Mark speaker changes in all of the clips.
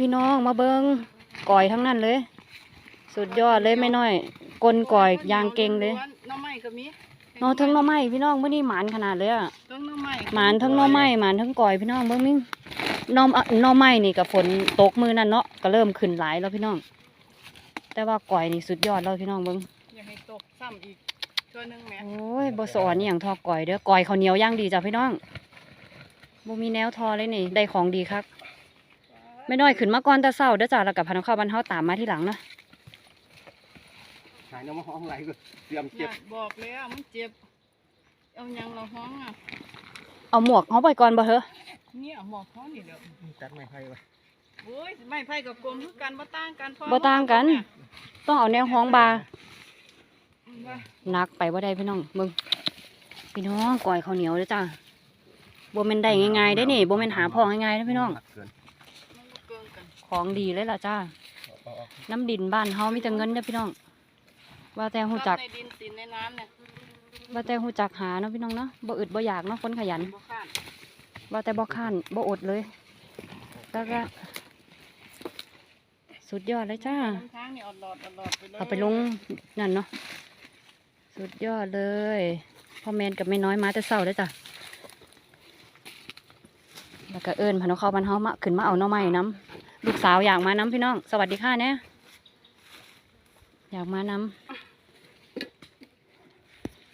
Speaker 1: พี่น้องมาเบิงก่อยทั้งนั้นเลย สุดยอดเลยไม่น้อย กลก่อยยางเก่งเลย
Speaker 2: น้ำไม้ก็มี
Speaker 1: เนอทั้งน้อไม้พี่น้องมื่อนี้หมานขนาดเลยอะ
Speaker 2: ทั้งน้ำไม้
Speaker 1: หมานทั้งน้อไม้หมานทั้งก่อยพี่น้องเบิ้งมิ่งน้อมหน้อไม้นี่กับฝนตกมือนั่นเนาะก็เริ่มขึ้นหลายแล้วพี่น้อง แต่ว่าก่อยนี่สุดยอดแล้วพี่น้องเบิ้ง
Speaker 2: อย่าให้ตกซ้ำอีกตัวหนึงแหม่
Speaker 1: โอ้ยบสอนนี่อย่างทอก่อยเด้อก่อยเขาเหนียวย่างดีจ้ะพี่น้องบ่มีแนวทอเลยนี่ ได้ของดีครับ ไม่น้อยขึ้นมาก่อนแต่เช้าเด้อจ้ะแล้วกับพันธุ์ข้าวบ้านเฮาตามมาที่หลังเนาะ
Speaker 3: หายน้ำมันห้องไหลก็เตรียมเก็บ
Speaker 2: น่ะบอกแล้วมันเจ็บ เอาหยังเราห้องอะ
Speaker 1: เอาหมวกเฮาไปก่อนบ่เถอะ
Speaker 2: เนี่ยหมอกเขานี่เดี๋ยว
Speaker 3: จัดไม่ให้วะ
Speaker 2: โอ้ยไม่ไผ่กับกลมคือกันบ่ต่างกันพอ
Speaker 1: บ่ต่างกัน ต้องเอาแนวห้องบา
Speaker 2: ว่า
Speaker 1: หนักไปบ่ได้พี่น้องเบิ่งพี่น้องก่อยข้าวเหนียวเด้อจ้ะบ่แม่นได้ง่ายๆเด้อนี่บ่แม่นหาพอง่ายๆเด้อพี่น้อง ของดีเลยล่ะจ้า
Speaker 3: เอาเอา
Speaker 1: น้ำดินบ้านเฮามีแต่เงินเด้อพี่น้อง ว่าแต่ฮู้จัก
Speaker 2: ในดินสินในน้ำเนี่ย
Speaker 1: ว่าแต่ฮู้จักหาเนาะพี่น้องเนาะ บ่อึดบ่อยากเนาะคนขยัน
Speaker 2: บ่ข้าน
Speaker 1: ว่าแต่บ่ค้านบ่อดเลย แล้วก็สุดยอดเลยจ้า
Speaker 2: น้ำทางนี่ออดหลอดออดหลอดไปเลย
Speaker 1: เอาไปลงนั่นเนาะ สุดยอดเลย พ่อแมนกับแม่น้อยมาแต่เช้าเลยจ้ะ แล้วก็เอิญพานุเข้าบ้านเฮามาขึ้นมาเอาหน้อไม้น้ำ ลูกสาวอยากมาน้ำพี่น้อง สวัสดีค่ะเนี่ยอยากมาน้ำ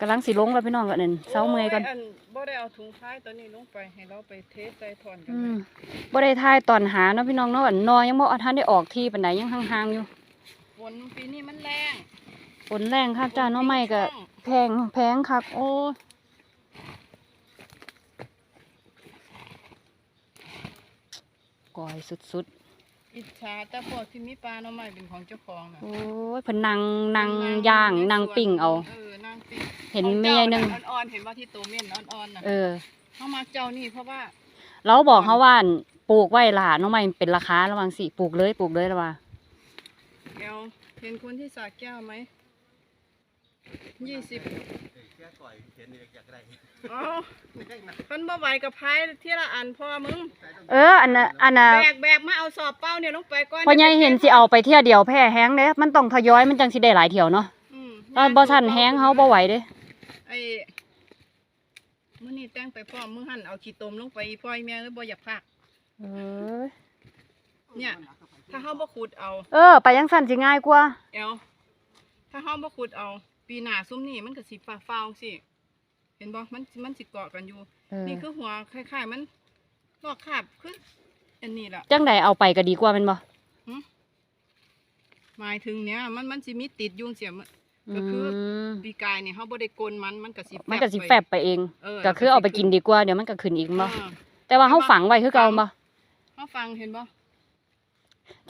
Speaker 1: กำลังสิลงแล้วพี่น้องกันนั่นเช้าเมื่อยก่อน
Speaker 2: โยบ่ได้เอาถุงท้ายตัวนี้ลงไปให้เราไปเทสใส่ถอนกัน
Speaker 1: อื
Speaker 2: เล
Speaker 1: ม
Speaker 2: ย
Speaker 1: บ่ได้ทายตอนหาเนาะพี่น้องเนาะอันนอยังบ่ทันได้ออกที่ปานใดยังห่างๆอยู่
Speaker 2: ฝนปีนี้มันแรง
Speaker 1: ฝนแรงคักจ้าหน้อไม้ก็แพงแพงคักโอ้ยก่อยสุด
Speaker 2: อิจฉาแต่พวกที่มีปลาหน่อไม้เป็นของเจ้าของน่ะ
Speaker 1: ๆโอ้ยเพิ่นนั่งนั่งย่างนั่งปิ้งเอา
Speaker 2: เออนั่งปิ้ง
Speaker 1: เห็นแม่หนึง
Speaker 2: อ่อนๆเห็นว่าที่โตเม่นอ่อนๆน่ะ
Speaker 1: เออ
Speaker 2: เขามาเจ้านี่เพราะว่า
Speaker 1: เราบอกเขาว่าอั่นปลูกไว้ล่ะหน้อไม้เป็นราคาระวังสิปลูกเลยปลูกเลยละว่า
Speaker 2: เอลเห็นคนที่สาแก้วไหมยี่สิบ
Speaker 3: แค่ก่อยเห็นนี่อยากได้
Speaker 2: เอ้าเพิ่นบ่ไหวกับพายที่ละอันพ่อมึง
Speaker 1: เออ อันน่ะอันน่ะ
Speaker 2: แบกแบกมาเอาสอบเป้าเนี่ยลงไปก่อน
Speaker 1: พ่อใหญ่เห็นสิเอาไปเที่ยวเดียวแพ้แห้งเด้มันต้องทยอยมันจังสิได้หลายเที่ยวเนาะ
Speaker 2: อืม
Speaker 1: ตอนบ่ทันแห้งเฮาบ่ไหวเด้
Speaker 2: ไอ้มื้อนี้แต่งไปพร้อมมึงหั่นเอาขี้ตมลงไปอีพ่อยแม่เลยบ่อยากพาก
Speaker 1: เออ
Speaker 2: เนี่ย ถ้าเฮาบ่ขุดเอา
Speaker 1: เออ ไปยังสั่นสิง่ายกว่า
Speaker 2: เอลถ้าเฮาบ่ขุดเอา ปีหน้าซุ้มนี่มันก็สิฟ้าฟาวสิ เห็นบ่มันมันสิเกาะกันอยู่
Speaker 1: เออ
Speaker 2: นี่คือหัวคล้ายๆ มันลอกคราบคืออันนี้ล่ะ
Speaker 1: จังใดเอาไปก็ดีกว่าแม่นบ่
Speaker 2: หมายถึงเนี้ยมันมันสิมีติดอยุ่จังเสียม
Speaker 1: อื
Speaker 2: ก็คือ
Speaker 1: ม
Speaker 2: ปีกายเนี่ยเฮาบ่ได้กลนมันมันก็สิ
Speaker 1: มันก็สิแฟบไปเอง
Speaker 2: เออ
Speaker 1: ก็คือเอาไปกินดีกว่าเดี๋ยวมันก็ขึ้นอีก
Speaker 2: เอ
Speaker 1: บ่
Speaker 2: อ
Speaker 1: แต่ว่าเฮาฝังไว้คือเก่าบ่
Speaker 2: เฮาฟังเห็นบ่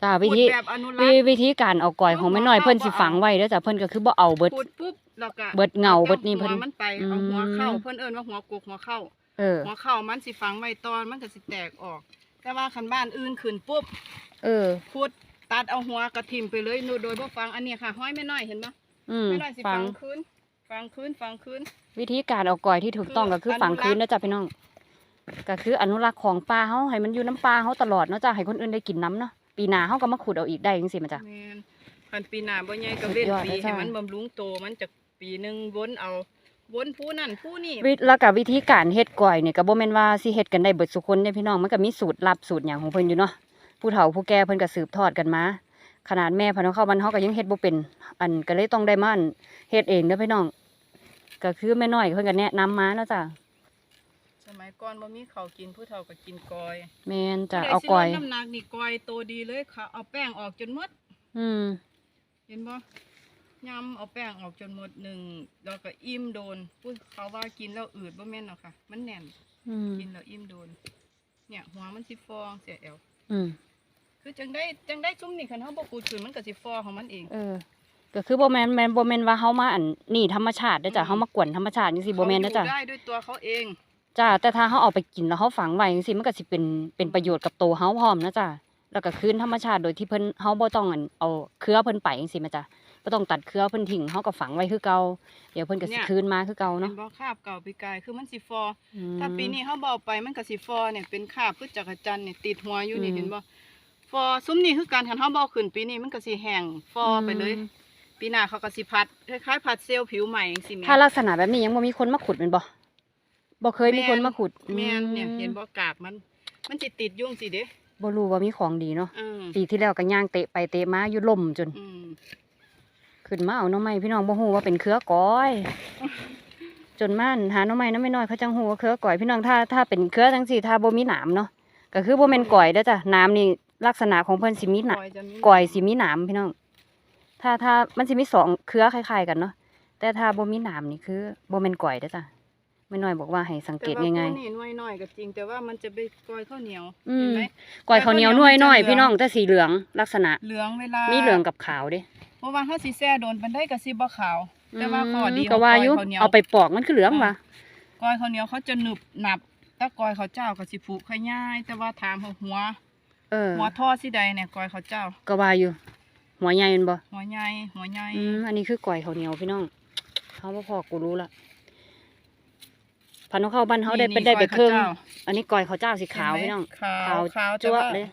Speaker 1: จ้าวิธี
Speaker 2: ขุดแบบอนุรัก
Speaker 1: วิ
Speaker 2: ษ์
Speaker 1: วิธีการเอาก่อยของแม่น้อยเพิ่นสิฝังไว้เด้อจ้ะเพิ่นก็คือบ่เอาเบิด
Speaker 2: ขุดปุ๊บแล้วก็
Speaker 1: เบิดเงาเบิดนี่เพิ่น
Speaker 2: อาหัวมันไปเอาหัวเข้า
Speaker 1: อืม
Speaker 2: เพิ่นเอิ้นว่าหัวกกหัวเข้า
Speaker 1: เออ
Speaker 2: หัวเข้ามันสิฝังไว้ตอนมันก็สิแตกออก แต่ว่าคันบ้านอื่นขึ้นปุ๊บ
Speaker 1: เออ
Speaker 2: ขุดตัดเอาหัวกระทิ่มไปเลยโดยบ่ฟังอันนี้ค่ะห้อยแม่น้อยเห็นบ่
Speaker 1: อืม
Speaker 2: แม่น้อยสิ
Speaker 1: ฝั
Speaker 2: ฟั
Speaker 1: ง
Speaker 2: งคืนฟังคืนฟังคืน
Speaker 1: วิธีการเอาก่อยที่ถูกต้องก็คือฝังคืนนะจ้ะพี่น้องก็คืออนุรักษ์ของป่าเฮาให้มันอยู่น้ำป่าเฮาตลอดเนาะจ้ะให้คนอื่นได้กินน้ำเนาะ ปีหน้าเฮาก็มาขุดเอาอีกได้จังซี่มาจ้ะ
Speaker 2: แม่นคันปีหน้าบ่ใหญ่ก็เว้น
Speaker 1: สุดยอด
Speaker 2: ปี
Speaker 1: เลยจ้ะ
Speaker 2: ให้มันบำรุงโตมันจะปีหนึงวนเอาวนผู้นั่นผู้นี่
Speaker 1: วิแล้วก็วิธีการเฮ็ดก่อยเนี่ยก็บ่แม่นว่าสิเฮ็ดกันได้เบิดสุคนเด้พี่น้องมันก็มีสูตรลับสูตรหยังของเพิ่นอยู่เนาะผู้เฒ่าผู้แก่เพิ่นก็สืบทอดกันมาขนาดแม่เพันธุ์เข้าบ้านเฮาก็ยังเฮ็ดบ่เป็น อันก็เลยต้องได้มาอันเฮ็ดเองเด้อพี่น้อง ก็คือแม่น้อยเพิ่นก็แนะนำมาเนาะจ้ะ
Speaker 2: ส มัยก่อนบ่มีข้าวกินผู้เฒ่าก็กินกอย
Speaker 1: แม่นจ้ะ
Speaker 2: ผู้ใด
Speaker 1: เอา
Speaker 2: สิ
Speaker 1: ก่อย
Speaker 2: ลดน้ำหนักนี่กอยโตดีเลยค่ะ เอาแป้งออกจนหมด
Speaker 1: อืม
Speaker 2: เห็นบ่ยำเอาแป้งออกจนหมดหนึ่งแล้วก็อิ่มโดนผู้เขาว่ากินแล้วอืดบ่แม่นหรอกค่ะ มันแน่น
Speaker 1: อืม
Speaker 2: กินแล้วอิ่มโดน เนี่ยหัวมันสิฟองเสียแอว
Speaker 1: อืม
Speaker 2: คือจังได้จังได้ซุ้มนี่คันเฮาบ่ขูดขึ้นมันก็สิฟอของมันเอง
Speaker 1: เออ ก็คือบ่แม่นแม่นบ่แม่นว่าเฮามาอันนี่ธรรมชาติเด้อจ้ะ
Speaker 2: อืม
Speaker 1: เฮามากวนธรรมชาติจังซี่บ่แม่นเด้อจ้ะ
Speaker 2: เขาอยู่ได้ด้วยตัวเขาเอง
Speaker 1: จ้าแต่ถ้าเขาเอาไปกินแล้วเขาฝังไว้จังซี่มันก็สิเป็นเป็นประโยชน์กับตัวเขาพร้อมนะจ้าแล้วก็คืนธรรมชาติโดยที่เพิ่นเฮาบ่ต้องอั่นเอาเครือเพิ่นไปจังซี่มาจ้ะบ่ต้องตัดเครือเพิ่นทิ้งเฮาก็ฝังไว้คือเก่าเดี๋ยวเพิ่นก็สิคืนมาคือเก่า
Speaker 2: เห็
Speaker 1: เนาะ
Speaker 2: นบ่คราบเก่าปีกายคือมันสิฟอ
Speaker 1: อืม
Speaker 2: ถ้าปีนี้เฮาบ่เอาไปมันก็สิฟอเนี่ยเป็นคราบพืชจักรจันทร์เนี่ยติดหัวอยู่นี่
Speaker 1: อืม
Speaker 2: เห็นบ่ฟฟอซุ้มนี่คือการคันเฮาบ่เอาขึ้นปีนี้มันก็สิแห้งฟอไปเลย
Speaker 1: อืม
Speaker 2: ปีหน้าเขาก็สิพัดคล้ายๆพัดเซลล์ผิวใหม่จังซี่แหม
Speaker 1: ถ้าลักษณะแบบนี้ยังบ่มีคนมาขุดแมันบ่ บ่เคยมีคนมาขุด
Speaker 2: แม่นเนี่ย
Speaker 1: อืม
Speaker 2: เห็นบ่กากมัน มันสิติดอยุ่จั่งสิเด้
Speaker 1: บ่รู้ว่ามีของดีเนาะ
Speaker 2: อืม
Speaker 1: ปีที่แล้วก็ย่างเตะไปเตะมาอยู่ล่มจน
Speaker 2: อืม
Speaker 1: ขึ้นมาเอาหน้องไม้พี่น้องบ่ฮู้ว่าเป็นเครือก้อย จนมาหาหน้องไม้น้ำไม่น้อยเขาจังฮู้ว่าเครือก้อยพี่น้องถ้าถ้าเป็นเครือจังซี่ถ้าบ่มีหนามเนาะก็คือบ่แม่นก้อยเด้อจ้ะหนามนี่ลักษณะของเพิ่นสิมีหนาม
Speaker 2: กอยจะมี
Speaker 1: ก้อยสิมีหนามพี่น้อง ถ้าถ้ามันสิมีสองเครือคล้ายๆกันเนาะแต่ถ้าบ่มีหนามนี่คือบ่แม่นก้อยเด้อจ้ะ ไม่น้อยบอกว่าให้สังเกต
Speaker 2: แต่ว่า
Speaker 1: ง่าย
Speaker 2: พวนี่น้อยน้อยๆก็จริง แต่ว่ามันจะไปกอยข้าวเหนียว
Speaker 1: อืม
Speaker 2: เห็นไหม
Speaker 1: ๆก้อยข้าวเหนียวหน่วยน้อยพี่น้องแต่สีเหลืองลักษณะ
Speaker 2: เหลืองเวลา
Speaker 1: มี
Speaker 2: มี
Speaker 1: เหลืองกับขาวเด้
Speaker 2: เพราะว่าถ้าสิแซ่โดนปันได้ก็สิบ่ขาว แต่ว่าข้อดี
Speaker 1: ม
Speaker 2: ข
Speaker 1: ก็
Speaker 2: อง
Speaker 1: ว่า
Speaker 2: ก้อย
Speaker 1: อยู่
Speaker 2: ข้าวเหนียว
Speaker 1: เอาไปปอกมันคือเหลืองว่ะ
Speaker 2: กอยข้าวเหนียวเขาจะหนึบหนับถ้ากอยข้าวเจ้าก็สิผุขย่าย แต่ว่าถามเขาหัว
Speaker 1: เออ
Speaker 2: หัวท่อสิใดเนี่ยกอยข้าวเจ้า
Speaker 1: ก็ว่าอยู่ หัวใหญ่แมันบ่
Speaker 2: หัวใหญ่หัวใหญ่
Speaker 1: อืมอันนี้คือก่อยข้าวเหนียวพี่น้องเขาบ่พอกูรู้ละ พันธุ์เข้าบ้านเขาได้เป็นได้ไปครึ่งอันนี้ก่อยข้าวเจ้าสีขาวพี่น้อง
Speaker 2: ขาว
Speaker 1: ขาว
Speaker 2: ขาวแต่
Speaker 1: จั๊วะ
Speaker 2: ว่า
Speaker 1: เลย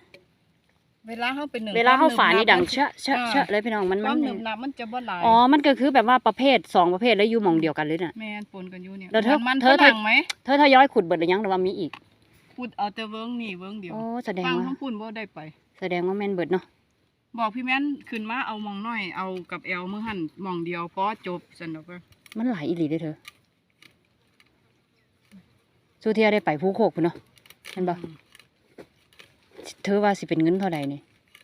Speaker 2: เวลาเขาเป็นหนึ่ง
Speaker 1: เวลาเขาฝานี่ดัง
Speaker 2: ควมหบ
Speaker 1: เชอะเชอะเชอะเลยพี่น้องมัน
Speaker 2: ค
Speaker 1: มั
Speaker 2: วาม
Speaker 1: น
Speaker 2: หนึบหนับมันจะบ่หลาย
Speaker 1: อ๋อมันก็คือแบบว่าประเภทสองประเภทแล้วอยู่หมองเดียวกันเลยน่ะ
Speaker 2: แม่นปนกันอยู่เนี่ย
Speaker 1: แล้วเธอ
Speaker 2: มัน
Speaker 1: เธอ
Speaker 2: ฝรั่งไหม
Speaker 1: เธอถ้าย้อยขุดเบิดหรือยังหรือว่ามีอีก
Speaker 2: พูดเอาแต่เวิ้งนี่เวิ้งเดียว
Speaker 1: โอ้แสดง
Speaker 2: ฟัง
Speaker 1: ว่า
Speaker 2: ทั้งพูนบ่ได้ไป
Speaker 1: แสดงว่าแม่นเบิดเนาะ
Speaker 2: บอกพี่แม่นขึ้นมาเอามองน้อยเอากับแอลมือหั่นมองเดียวพอจบสนุกก็
Speaker 1: มันหลายอีหลีเด้อเธอ สุเทียได้ไปภูโคกพุ่นเนาะเห็นบ่เธอว่าสิเป็นเงินเท่าใดนี่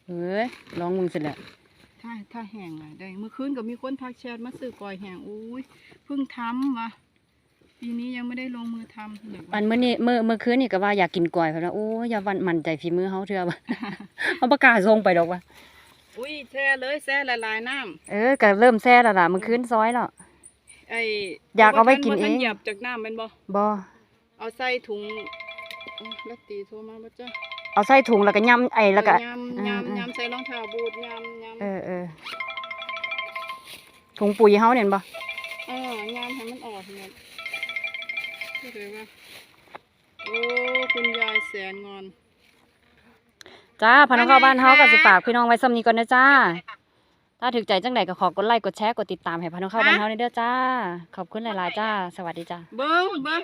Speaker 1: เอ้ยลองมึงสิแหละ
Speaker 2: ถ้าถ้าแห้งอะได้เมื่อคืนก็มีคนทักแชทมาซื้อกอยแห้งอุ้ยเพิ่งทำวะปีนี้ยังไม่ได้ลงมือทำเดี๋ยว
Speaker 1: อันเมื่อนี้เมื่อเมื่อคืนนี่ก็ว่าอยากกินกล้วยเพราะว่าโอ้ยอย่าวันมั่นใจฝีมือเฮาเถอะว่าเขาประกล้าศส่งไปดอกว่า
Speaker 2: อุ้ยแช่เลยแช่ละลายน้ำ
Speaker 1: เออก็เริ่มแซ่แล้วล่ะเมื่อคืนซอยแล้ว
Speaker 2: ไอ้
Speaker 1: อยากเอาไว้กิน
Speaker 2: บ่ทั
Speaker 1: เอง
Speaker 2: บ่ทัเหยียบจากน้ำแมันบ่
Speaker 1: บ่
Speaker 2: เอาใส่ถุงเอ้าแล้วตีโทรมาบ่จ้ะ
Speaker 1: เอาใส่ถุงแล้วก็ย่ำไอ้แล้วก็
Speaker 2: เออยำ
Speaker 1: อืมอืม
Speaker 2: ยำยำใส่รองเท้าบูทยำยำ
Speaker 1: เออเออถุงปุ๋ยเฮาเนี่ยบ่
Speaker 2: เออยำให้มันออกหมดก็เลยว่าโอ้คุณยายแสนงอน
Speaker 1: จ้าพนักงานบ้านเฮา
Speaker 2: ว่าไง
Speaker 1: ก็สิ
Speaker 2: คะ
Speaker 1: ฝากพี่น้องไว้ซ้ำนี้ก่อนนะจ้า ถ้าถึกใจจังใดก็ขอกดไลค์กดแชร์กดติดตามให้พนักงานบ้านเฮาเด้อจ้า ขอบคุณหลายๆจ้า สวัสดีจ้า
Speaker 2: เบิ้งเบิ้ง